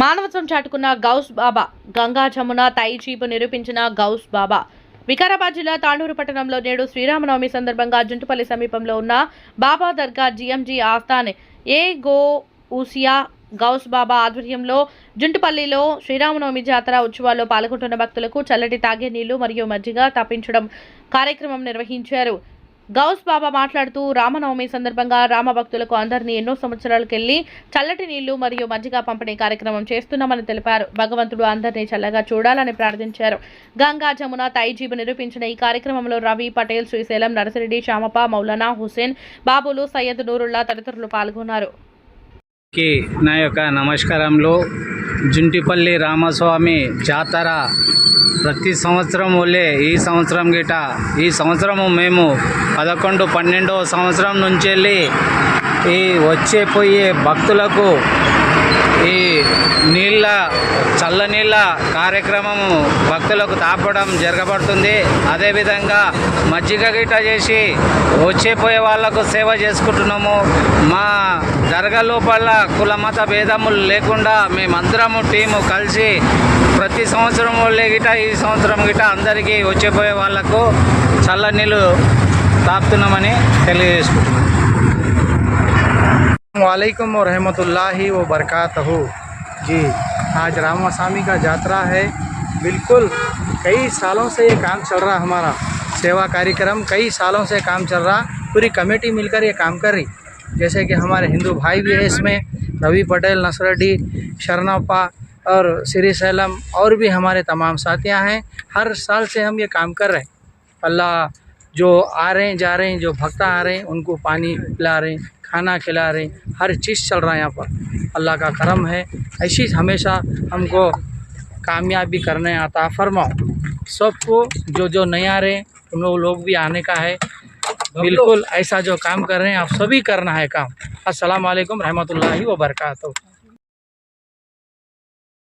మానవత్వం చాటుకున్న గౌస్ బాబా. గంగా జమున తైచీపు నిరూపించిన గౌస్ బాబా. వికారాబాద్ జిల్లా తాండూరు పట్టణంలో నేడు శ్రీరామనవమి సందర్భంగా జుంటుపల్లి సమీపంలో ఉన్న బాబా దర్గా జిఎంజీ ఆస్థాన్ ఏ గో ఊసియా గౌస్ బాబా ఆధ్వర్యంలో జుంటుపల్లిలో శ్రీరామనవమి జాతర ఉత్సవాల్లో పాల్గొంటున్న భక్తులకు చల్లటి తాగే నీళ్ళు మరియు మజ్జిగ తప్పించడం కార్యక్రమం నిర్వహించారు. గౌస్ బాబా మాట్లాడుతూ రామనవమి సందర్భంగా రామ భక్తులకు అందరినీ ఎన్నో సంవత్సరాలకెళ్ళి చల్లటి నీళ్ళు మరియు మజ్జిగ పంపిణీ కార్యక్రమం చేస్తున్నామని తెలిపారు. భగవంతుడు అందరినీ చల్లగా చూడాలని ప్రార్థించారు. గంగా జమున తైజీబు నిరూపించిన ఈ కార్యక్రమంలో రవి పటేల్ శ్రీశైలం నరసిరెడ్డి శ్యామప మౌలానా హుసేన్ బాబులు సయ్యద్ నూరుల్లా తదితరులు పాల్గొన్నారు. నా యొక్క నమస్కారంలో జుంటిపల్లి రామస్వామి జాతర ప్రతి సంవత్సరం వల్లే ఈ సంవత్సరం గిట. ఈ సంవత్సరము మేము పదకొండు పన్నెండవ సంవత్సరం నుంచి వెళ్ళి ఈ వచ్చే పోయే భక్తులకు ఈ నీళ్ళ చల్ల నీళ్ళ కార్యక్రమము భక్తులకు తాపడం జరగబడుతుంది. అదేవిధంగా మజ్జిగ గిట చేసి వచ్చేపోయే వాళ్ళకు వాళ్ళకు సేవ చేసుకుంటున్నాము. మా దర్గా లోపల కుల మత భేదములు లేకుండా మేమందరము టీము కలిసి ప్రతి సంవత్సరం వాళ్ళే గిట ఈ సంవత్సరం గిట అందరికీ వచ్చేపోయే వాళ్ళకు చల్ల నీళ్ళు తాపుతున్నామని తెలియజేసుకుంటున్నాం वालेकुम रहमतुल्लाहि व बरकातहू जी, आज रामास्वामी का यात्रा है। बिल्कुल, कई सालों से ये काम चल रहा हमारा। सेवा कार्यक्रम, कई सालों से काम चल रहा। पूरी कमेटी मिलकर ये काम कर रही। जैसे कि हमारे हिंदू भाई भी है इसमें। रवि पटेल नसरडी शरणप्पा और श्री सैलम और भी हमारे तमाम साथियाँ हैं। हर साल से हम ये काम कर रहे हैं। अल्लाह जो आ रहे हैं, जा रहे हैं, जो भक्त आ रहे हैं, उनको पानी पिला रहे हैं, खाना खिला रहे हैं, हर चीज़ चल रहा है यहाँ पर। अल्लाह का करम है। ऐसी हमेशा हमको कामयाबी करने आता। फरमाओ, सबको जो जो नहीं आ रहे उन लोग भी आने का है। बिल्कुल ऐसा जो काम कर रहे हैं, आप सभी करना है काम। अस्सलाम वालेकुम रहमतुल्लाहि व बरकातहू